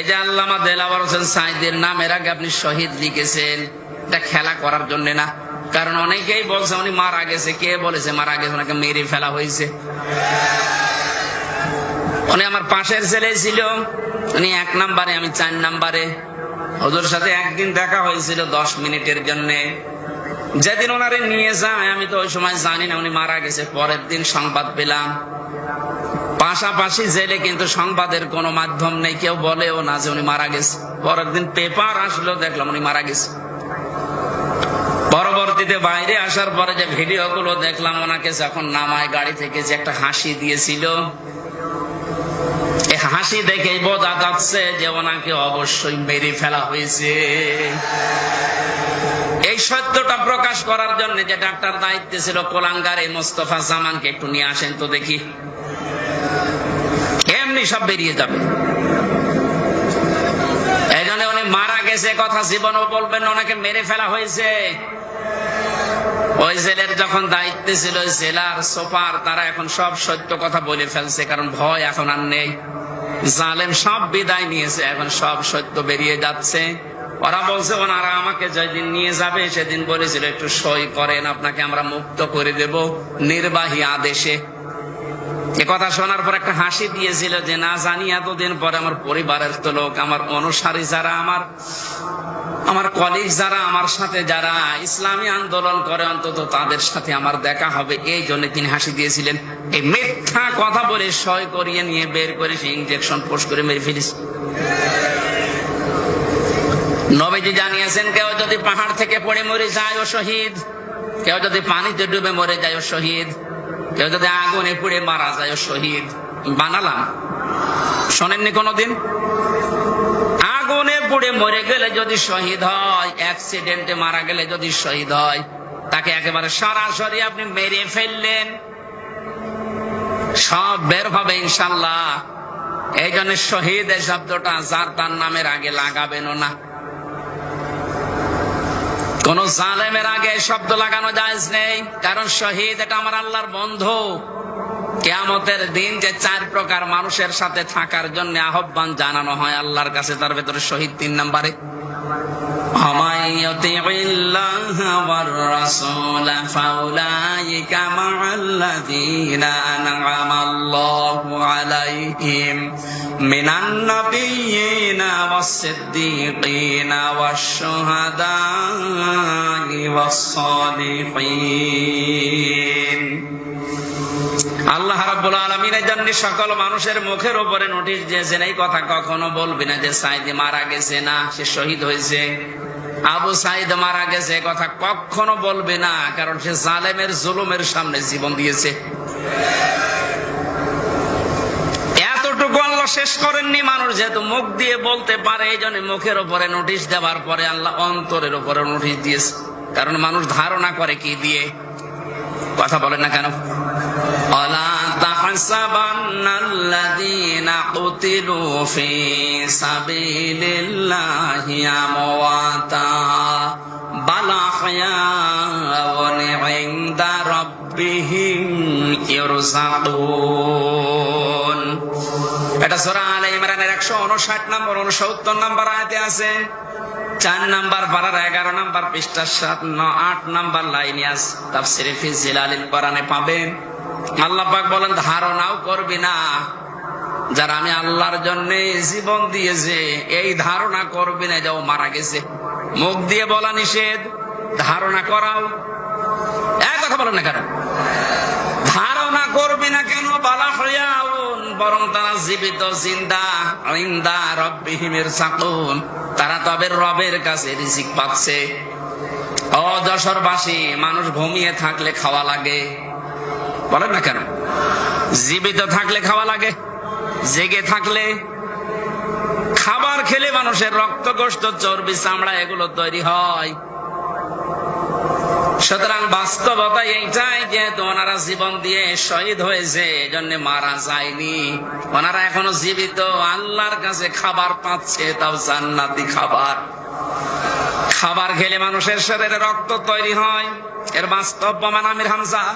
এই যে আল্লামা দেলাওয়ার হোসেন সাইদের নামের আগে আপনি শহীদ লিখেছেন। এটা খেলা করার জন্য না। কারণ অনেকেই বলছে, উনি মারা গেছে। কে বলেছে মারা গেছে? ওনাকে মেরে ফেলা হয়েছে। উনি আমার পাশের ছেলে ছিল। উনি এক নাম্বারে, আমি চার নাম্বারে। ওদের সাথে একদিন দেখা হয়েছিল দশ মিনিটের জন্য। যেদিন ওনারে নিয়ে যায়, আমি তো ওই সময় জানি না, উনি মারা গেছে। পরের দিন সংবাদ পেলাম। পাশাপাশি জেলে কিন্তু সংবাদের কোনো মাধ্যম নেই, কেউ বলেও না যে উনি মারা গেছে। পরের দিন পেপার আসলো, দেখলাম উনি মারা গেছে। পরবর্তীতে বাইরে আসার পরে যে ভিডিও গুলো দেখলাম, ওনাকে যখন নামায় গাড়ি থেকে যে একটা হাসি দিয়েছিল হাসি দেখেই বোঝা যাচ্ছে যে ওনাকে অবশ্যই মেরে ফেলা হয়েছে। এই সত্যটা প্রকাশ করার জন্য যে ডাক্তার দায়িত্বে ছিল কোলাঙ্গার এই মোস্তফা জামানকে একটু নিয়ে আসেন তো দেখি। এমনি সব বেরিয়ে যাবে। এই উনি মারা গেছে কথা জীবনও বলবেন না, ওনাকে মেরে ফেলা হয়েছে। ওই জেলের যখন দায়িত্বে ছিল জেলার সোপার তারা এখন সব সত্য কথা বলে ফেলছে কারণ ভয় এখন আর নেই। জালেম সব বিদায় নিয়েছে এখন সব সত্য বেরিয়ে যাচ্ছে। ওরা বলছে ওনারা আমাকে যেদিন নিয়ে যাবে সেদিন বলেছিল একটু সই করেন আপনাকে আমরা মুক্ত করে দেব নির্বাহী আদেশে। এ কথা শোনার পর একটা হাসি দিয়েছিল যে, না জানি, এতদিন পরে আমার পরিবারের তো লোক, আমার অনুসারী যারা, আমার আমার কলিগ যারা, আমার সাথে যারা ইসলামী আন্দোলন করে, অন্তত তাদের সাথে আমার দেখা হবে। এই জন্য তিনি হাসি দিয়েছিলেন। এই মিথ্যা কথা বলে সয় করিয়ে নিয়ে বের করে সে ইঞ্জেকশন পোস্ট করে মেরে ফেলিস নবীজি জানিয়েছেন, কেউ যদি পাহাড় থেকে পড়ে মরে যায় ও শহীদ। কেউ যদি পানিতে ডুবে মরে যায় ও শহীদ। কেউ যদি আগুনে পুড়ে মারা যায় শহীদ বানালাম শোনেননি কোনোদিন? আগুনে পুড়ে মরে গেলে যদি শহীদ হয় অ্যাক্সিডেন্টে মারা গেলে যদি শহীদ হয়, তাকে একেবারে সরাসরি আপনি মেরে ফেললেন। সব বের হবে ইনশাল্লাহ। এই জন্য শহীদ এই শব্দটা যার তার নামের আগে লাগাবেনও না। কোন জালেমের আগে শব্দ লাগানো যায় নেই। কারণ শহীদ এটা আমার আল্লাহর বন্ধু। কেয়ামতের দিন যে চার প্রকার মানুষের সাথে থাকার জন্য আহ্বান জানানো হয়, আল্লাহর কাছে তার ভেতরে শহীদ তিন নম্বরে। আলাইহিম মিনান والرسول فأولئك مع الذين أنعم الله عليهم من النبيين والصديقين والشهداء والصالحين আল্লাহ রাব্বুল আলামিনের জন্য সকল মানুষের মুখের উপরে নোটিশ দিয়েছেন এই কথা কখনো বলবি না যে সাইদি মারা গেছে না সে শহীদ হয়েছে আবু সাইদ মারা গেছে এ কথা কখনো বলবে না কারণ সে জালেমের জুলুমের সামনে জীবন দিয়েছে শেষ করেননি, মানুষ যেহেতু মুখ দিয়ে বলতে পারে এই জন্য মুখের ওপরে নোটিশ দেওয়ার পরে আল্লাহ অন্তরের ওপরে নোটিশ দিয়েছে। কারণ মানুষ ধারণা করে কি দিয়ে। কথা বলেন না কেন? বালা এটা সূরা আলে ইমরানের 159 নম্বর 69 নম্বর আয়াতে আছে। চার নাম্বার পারার এগারো নাম্বার পৃষ্ঠা সাত আট নাম্বার লাইনে পাবেন বলেন, ধারণাও করবি না। যারা আমি আল্লাহর জন্য জীবন দিয়েছে, এই ধারণা করবি না যে ও মারা গেছে। মুখ দিয়ে বলা নিষেধ, ধারণা করাও। এক কথা বলেন না কেন? ধারণা করবি না কেন? বালা বরং তারা জীবিত, জিন্দা ইন্দা রব্বিহিমের সাকুন তারা তবে রবের কাছে রিজিক পাচ্ছে। ও যশোরবাসী মানুষ ঘুমিয়ে থাকলে খাওয়া লাগে। বলেন না কেন? জীবিত থাকলে খাওয়া লাগে, জেগে থাকলে। খাবার খেলে মানুষের রক্ত গোষ্ঠ চর্বি, চামড়া, এগুলো তৈরি হয়। সুতরাং বাস্তবতা এইটাই যে ওনারা জীবন দিয়ে শহীদ হয়েছে জন্য মারা যায়নি। ওনারা এখনও জীবিত, আল্লাহর কাছে খাবার পাচ্ছে, তাও জান্নাতি খাবার। খাবার খেলে মানুষের শরীরে রক্ত তৈরি হয়। এর বাস্তব প্রমাণ আমির হামজা।